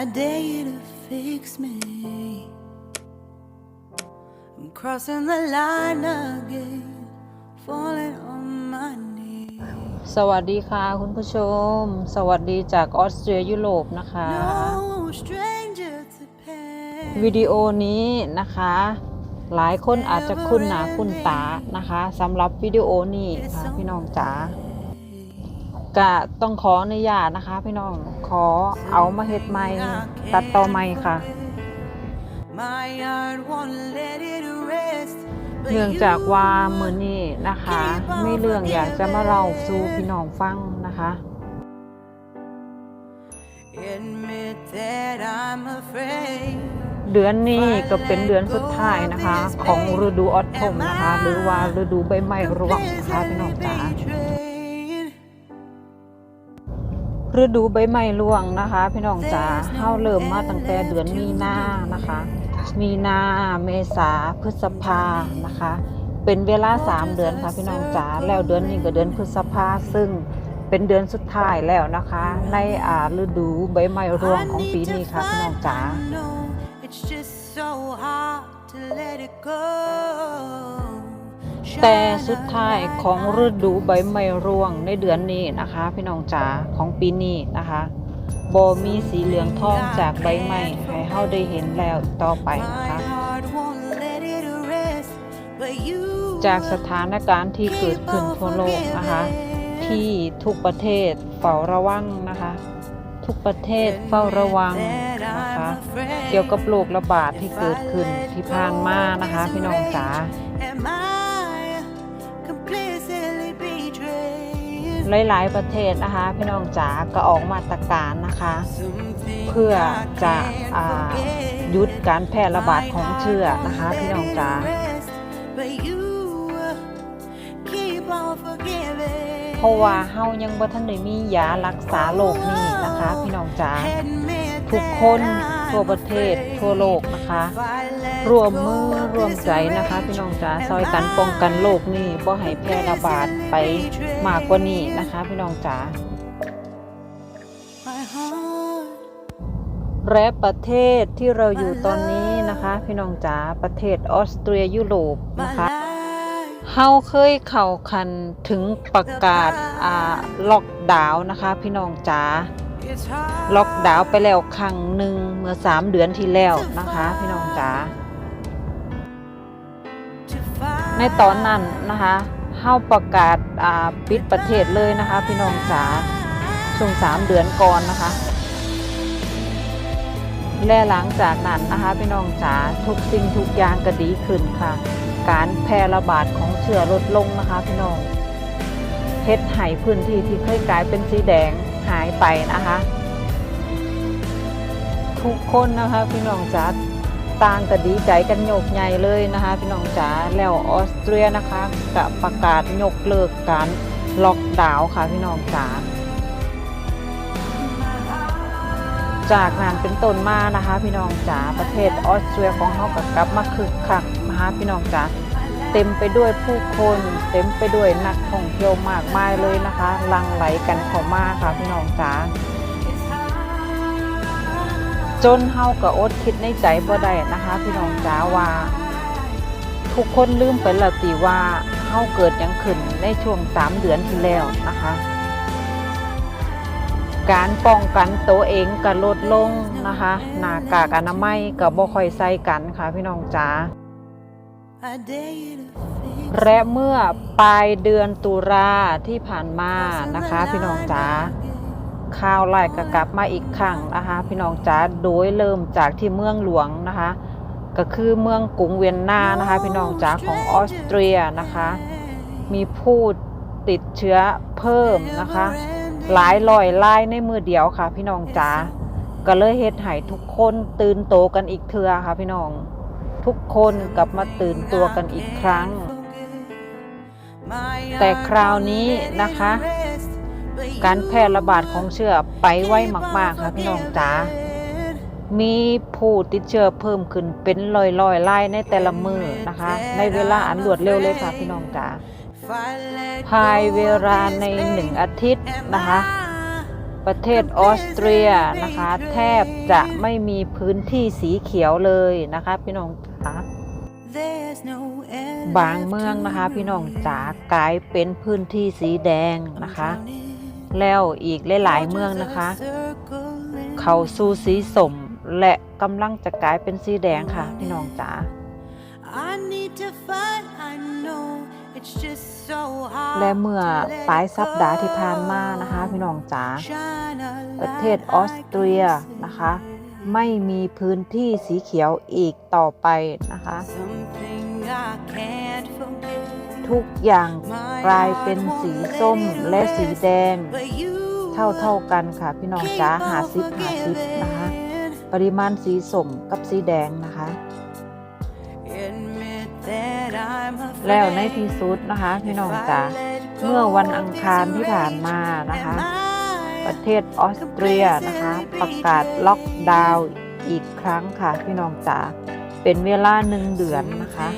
I dare you to fix me. I'm crossing the line again, falling on my knees. สวัสดีค่ะคุณผู้ชม สวัสดีจากออสเตรียยุโรปนะคะ No stranger to pain. วิดีโอนี้นะคะ หลายคนอาจจะคุ้นหนาคุ้นตานะคะสำหรับวิดีโอนี้ค่ะพี่น้องจ๋า กะต้องขออนุญาตนะคะ พี่น้องขอเอามาเฮ็ดใหม่ตัดต่อใหม่ค่ะ My heart won't let it rest. but เนื่องจากว่า you มือนี้นะคะ ไม่เรื่องอยากจะมาเล่าสู่พี่น้องฟังนะคะ Admit that I'm afraid. เดือนนี้ก็เป็นเดือนสุดท้ายนะคะ ของฤดูออทมนะคะ หรือว่าฤดูใบไม้ร่วงนะคะพี่น้องจ๋า Betrayed. ฤดูใบไม้ร่วงนะคะ พี่น้องจ๋าเฮาเริ่มมาตั้งแต่เดือนมีนานะคะ มีนาเมษาพฤษภานะคะ เป็นเวลา 3 เดือนค่ะพี่น้องจ๋าแล้วเดือนนี้ก็เดือนพฤษภาซึ่งเป็นเดือนสุดท้ายแล้วนะคะ ในอ่าฤดูใบไม้ร่วงของปีนี้ค่ะพี่น้องจ๋า No, it's just so hard to let it go. แต่สุดท้ายของฤดูใบไม้ร่วงในเดือนนี้นะคะ พี่น้องจ๋าของปีนี้นะคะบมีสีเหลืองทองจากใบไม้ให้เฮาได้เห็นแล้วต่อไปนะคะจากสถานการณ์ที่เกิดขึ้นทั่วโลกนะคะ ที่ทุกประเทศเฝ้าระวังนะคะ ทุกประเทศเฝ้าระวังนะคะเกี่ยวกับโรคระบาดที่เกิดขึ้นที่ผ่านมานะคะ พี่น้องจ๋า หลายๆประเทศนะคะ พี่น้องจ๋าก็ออกมาตรการนะคะ เพื่อจะหยุดการแพร่ระบาดของเชื้อนะคะ พี่น้องจ๋าเพราะว่าเฮายังบ่ทันได้มียารักษาโรคนี้นะคะ พี่น้องจ๋าทุกคน ทั่วประเทศทั่วโลกนะคะรวมมือรวมใจนะคะพี่น้องจ๋าซอยกันป้องกันโรคนี้บ่ให้แพร่ระบาดไปมากกว่านี้นะคะ พี่น้องจ๋าและประเทศที่เราอยู่ตอนนี้นะคะ พี่น้องจ๋าประเทศออสเตรียยุโรปนะคะเฮาเคยเข้าคันถึงประกาศอ่าล็อกดาวน์นะคะ พี่น้องจ๋า ล็อกดาวน์ไปแล้วครั้งหนึ่งเมื่อ3เดือนที่แล้วนะคะ พี่น้องจ๋าในตอนนั้นนะคะเฮาประกาศาปิดประเทศเลยนะคะ พี่น้องจ๋าช่วง3เดือนก่อนนะคะ และหลังจากนั้นนะคะ พี่น้องจ๋าทุกสิ่งทุกอย่างก็ดีขึ้นค่ะ การแพร่ระบาดของเชื้อลดลงนะคะ พี่น้องเฮ็ดให้พื้นที่ที่เคยกลายเป็นสีแดง หายไปนะคะ ทุกคนนะคะพี่น้องจ๋าต่างก็ดีใจกันโยกใหญ่เลยนะคะ พี่น้องจ๋าแล้วออสเตรียนะคะก็ประกาศยกเลิกการล็อกดาวน์ค่ะพี่น้องจ๋าจากนั้นเป็นต้นมานะคะ พี่น้องจ๋าประเทศออสเตรียของเขาก็กลับมาคึกคักนะคะพี่น้องจ๋า เต็มไปด้วยผู้คน เต็มไปด้วยนักท่องเที่ยวมากมายเลยนะคะลังไหลกันเข้ามาค่ะพี่น้องจ๋าจนเฮาก็อดคิดในใจบ่ได้นะคะ พี่น้องจ๋าว่า ทุกคนลืมไปแล้วติว่าเฮาเกิดยังขึ้นในช่วง3เดือนที่แล้วนะคะ การป้องกันตัวเองก็ลดลงนะคะหน้ากากอนามัยก็บ่ค่อยใส่กันค่ะพี่น้องจ๋า และเมื่อปลายเดือนตุลาที่ผ่านมานะคะพี่น้องจ๋าข่าวไล่ก็กลับมาอีกครั้งนะคะพี่น้องจ๋าโดยเริ่มจากที่เมืองหลวงนะคะ ก็คือเมืองกรุงเวียนนานะคะพี่น้องจ๋าของออสเตรียนะคะ มีผู้ติดเชื้อเพิ่มนะคะ หลายร้อยรายในมือเดียวค่ะ พี่น้องจ๋าก็เลยเฮ็ดให้ทุกคนตื่นโตกันอีกเทือค่ะพี่น้อง ทุกคนกลับมาตื่นตัวกันอีกครั้ง แต่คราวนี้นะคะ การแพร่ระบาดของเชื้อไปไวมาก ๆ ค่ะพี่น้องจ๋ามีผู้ติดเชื้อเพิ่มขึ้นเป็นลอยลอยๆไล่ในแต่ละมือนะคะ ในเวลาอันรวดเร็วเลยค่ะพี่น้องจ๋าภายเวลาในหนึ่งอาทิตย์นะคะ ประเทศออสเตรียนะคะ แทบจะไม่มีพื้นที่สีเขียวเลยนะคะพี่น้องจ๋าบางเมืองนะคะพี่น้องจ๋ากลายเป็นพื้นที่สีแดงนะคะ แล้วอีกหลายๆเมืองนะคะ เขาสู่สีสมและกำลังจะกลายเป็นสีแดงค่ะ พี่น้องจ๋า I need to fight, I know it's just so hard และเมื่อ to let ปลาย it สัปดาห์ที่ผ่านมานะคะ go. พี่น้องจ๋า Shine a ประเทศ light ออสเตรีย like a นะคะ sun. ไม่มีพื้นที่สีเขียวอีกต่อไปนะคะ Something I can't forget. ทุกอย่างกลายเป็นสีส้มและสีแดง But you เท่าเท่าๆกันค่ะ พี่น้องจ๋าหาซิบหาซิบนะคะ ปริมาณสีส้มกับสีแดงนะคะ แล้วในที่สุดนะคะพี่น้องจ๋าเมื่อวันอังคารที่ผ่านมานะคะ ประเทศออสเตรียนะคะ ประกาศล็อกดาวน์อีกครั้งค่ะพี่น้องจ๋าเป็นเวลาหนึ่งเดือนนะคะ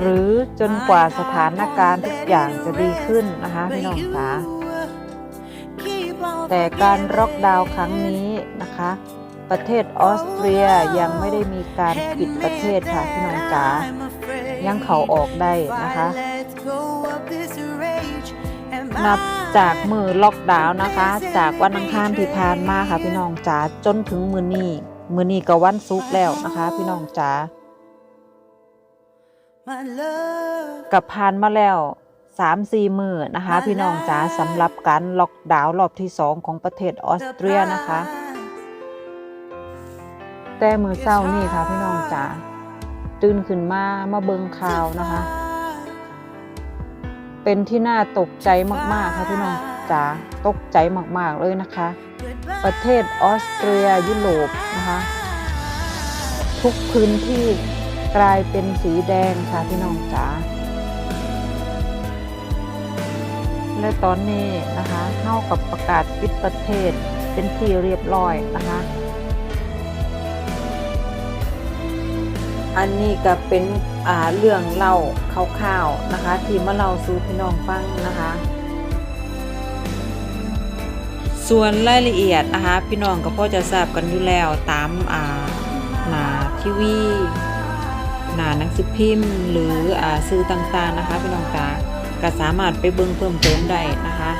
หรือจนกว่าสถานการณ์ทุกอย่างจะดีขึ้นนะคะพี่น้องจ๋าแต่การล็อกดาวน์ครั้งนี้นะคะ ประเทศออสเตรียยังไม่ได้มีการปิดประเทศค่ะพี่น้องจ๋ายังเขาออกได้นะคะ นับจากมือล็อกดาวน์นะคะ จากวันอังคารที่ผ่านมาค่ะพี่น้องจ๋าจนถึงมือนี้มือนี้ก็วันศุกแล้วนะคะ พี่น้องจ๋ากับผ่านมาแล้วสามสี่มือนะคะ พี่น้องจ๋าสำหรับการล็อกดาวน์รอบที่สองของประเทศออสเตรียนะคะ แต่มือเศร้านี่ค่ะพี่น้องจ๋าตื่นขึ้นมามาเบิงข่าวนะคะ เป็นที่น่าตกใจมากๆค่ะพี่น้องจ๋าตกใจมากๆเลยนะคะ ประเทศออสเตรียยุโรปนะคะ ทุกพื้นที่กลายเป็นสีแดงค่ะพี่น้องจ๋าและตอนนี้นะคะเท่ากับประกาศปิดประเทศเป็นที่เรียบร้อยนะคะ อันนี้ก็เป็นเรื่องเล่าคร่าวๆนะคะ ที่มาเล่าสู่พี่น้องฟังนะคะ ส่วนรายละเอียดนะคะ พี่น้องก็พอจะทราบกันอยู่แล้วตามหน้าทีวีหน้าหนังสือพิมพ์ หรืออสื่อต่างๆนะคะ พี่น้องจ๋าก็สามารถไปเบิ่งเพิ่มเติมได้นะคะ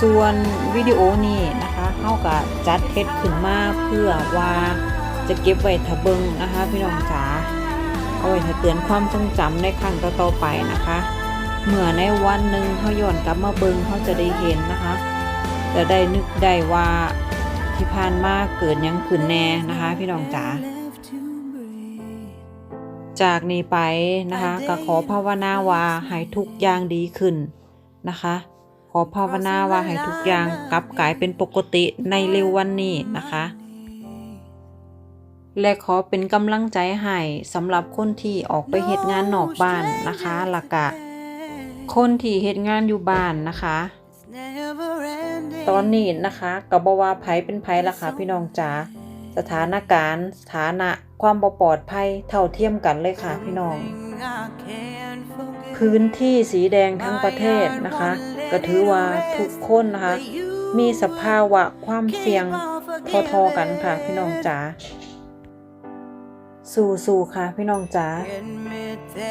ส่วนวิดีโอนี้นะคะเฮาก็จัดเฮ็ดขึ้นมาเพื่อว่าจะเก็บไว้ถ้าเบิ่งนะคะพี่น้องจ๋าเอาไว้ถเตือนความทรงจำในครั้งต่อๆไปนะคะเมื่อในวันหนึ่งเขาย้อนกลับมาเบิงเขาจะได้เห็นนะคะจะได้นึกได้ว่าที่ผ่านมาเกิดยังขึ้นแน่นะคะ พี่น้องจ๋าจากนี้ไปนะคะก็ขอภาวนาว่าให้ทุกอย่างดีขึ้นนะคะ อภาวนาว่าให้ทุกอย่างกลับกลายเป็นปกติในเร็ววันนี้นะคะ และขอเป็นกำลังใจให้สำหรับคนที่ออกไปเฮ็ดงานนอกบ้านนะคะละกะ คนที่เฮ็ดงานอยู่บ้านนะคะ ตอนนี้นะคะกบว่าไผเป็นไผล่ะค่ะพี่น้องจ๋าสถานการณ์สถานะความปลอดภัยเท่าเทียมกันเลยค่ะพี่น้อง พื้นที่สีแดงทั้งประเทศนะคะ ก็ถือว่าทุกคนนะคะ มีสภาวะความเสี่ยงพอๆกันค่ะพี่น้องจ๋าสู้ๆค่ะพี่น้องจ๋า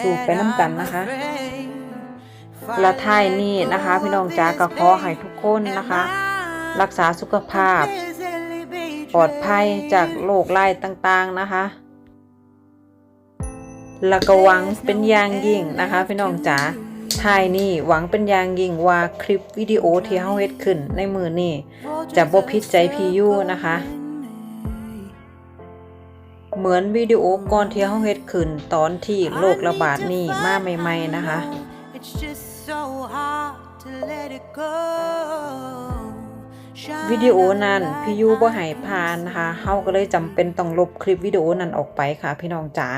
สู่ไปน้ำกันนะคะและท้ายนี้นะคะ พี่น้องจ๋าก็ขอให้ทุกคนนะคะ รักษาสุขภาพ ปลอดภัยจากโรคไล่ต่างๆนะคะแล้วก็หวังเป็นอย่างยิ่งนะคะ พี่น้องจ๋า ท้ายนี้หวังเป็นอย่างยิ่งว่าคลิปวิดีโอที่เฮาเฮ็ดขึ้นในมือนี้จะบ่ผิดใจพี่ยูนะคะ เหมือนวิดีโอก่อนที่เฮาเฮ็ดขึ้นตอนที่โรคระบาดนี้มาใหม่ ๆนะคะ วิดีโอนั้นพี่ยูบ่ให้ผ่านนะคะเฮาก็เลยจำเป็นต้องลบคลิปวิดีโอนั้นออกไปค่ะ พี่น้องจ๋า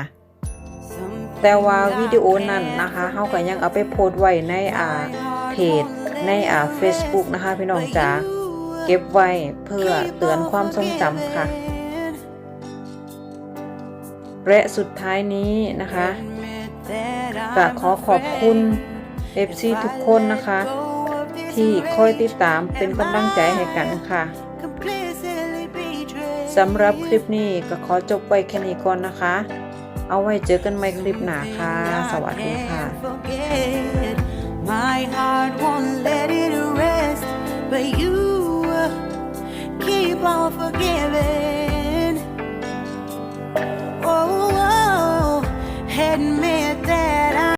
แต่ว่าวิดีโอนั้นนะคะเฮาก็ยังเอาไปโพสต์ไว้ในอ่าเพจในอ่า Facebook นะคะพี่น้องจ๋าเก็บไว้เพื่อเตือนความทรงจำค่ะ และสุดท้ายนี้นะคะก็ขอขอบคุณ FC ทุกคนนะคะ ที่คอยติดตามเป็นกำลังใจให้กันค่ะสำหรับคลิปนี้ก็ขอจบไว้แค่นี้ก่อนนะคะ เอาไว้เจอกันใหม่คลิปหน้าค่ะ สวัสดีค่ะ My heart won't let it rest, but you keep on forgiving. Oh, oh, admit.